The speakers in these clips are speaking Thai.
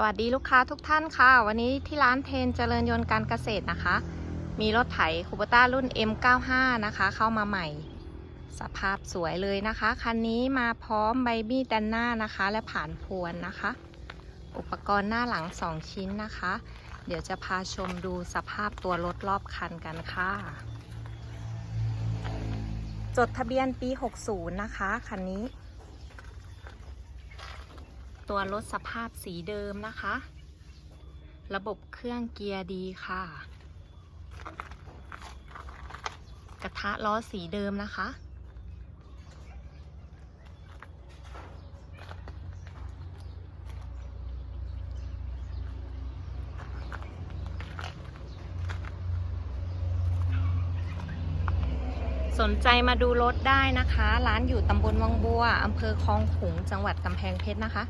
สวัสดีลูกค้าทุกท่านค่ะ วันนี้ที่ร้านเทนเจริญยนต์การเกษตรนะคะ มีรถไถคูปต้ารุ่น M95 นะคะ เข้ามาใหม่ สภาพสวยเลยนะคะ คันนี้มาพร้อมใบมีดด้านหน้านะคะ และผ่านพวนนะคะ อุปกรณ์หน้าหลัง 2 ชิ้นนะคะ เดี๋ยวจะพาชมดูสภาพตัวรถรอบคันกันค่ะ จดทะเบียนปี 60 นะคะ คันนี้ ตัวรถสภาพสีเดิมนะคะ ระบบเครื่องเกียร์ดีค่ะ กระทะล้อสีเดิมนะคะ สนใจมาดูรถได้นะคะ ร้านอยู่ตำบลวังบัวอำเภอคลองขุงจังหวัดกำแพงเพชรนะคะ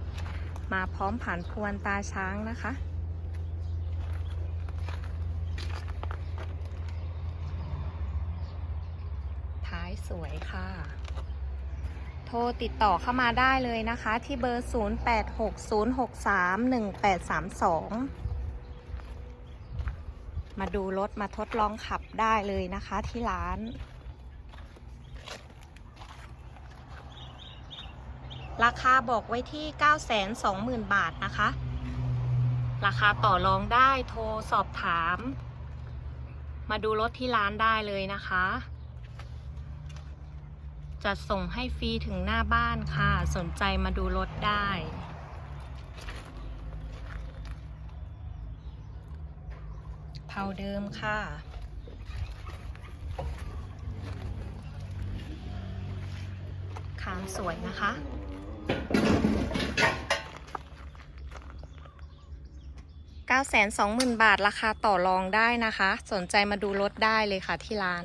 มาพร้อมผ่านพวนตาช้างนะคะ ท้ายสวยค่ะ โทรติดต่อเข้ามาได้เลยนะคะ ที่เบอร์ 0860631832 มาดูรถมาทดลองขับได้เลยนะคะที่ร้าน ราคาบอกไว้ที่ 920,000 บาทนะคะ ราคาต่อรองได้โทรสอบถาม มาดูรถที่ร้านได้เลยนะคะจะส่งให้ฟรีถึงหน้าบ้านค่ะ สนใจมาดูรถได้เผาเดิมค่ะคางสวยนะคะ 920,000 บาทราคาต่อรองได้นะคะ สนใจมาดูรถได้เลยค่ะที่ร้าน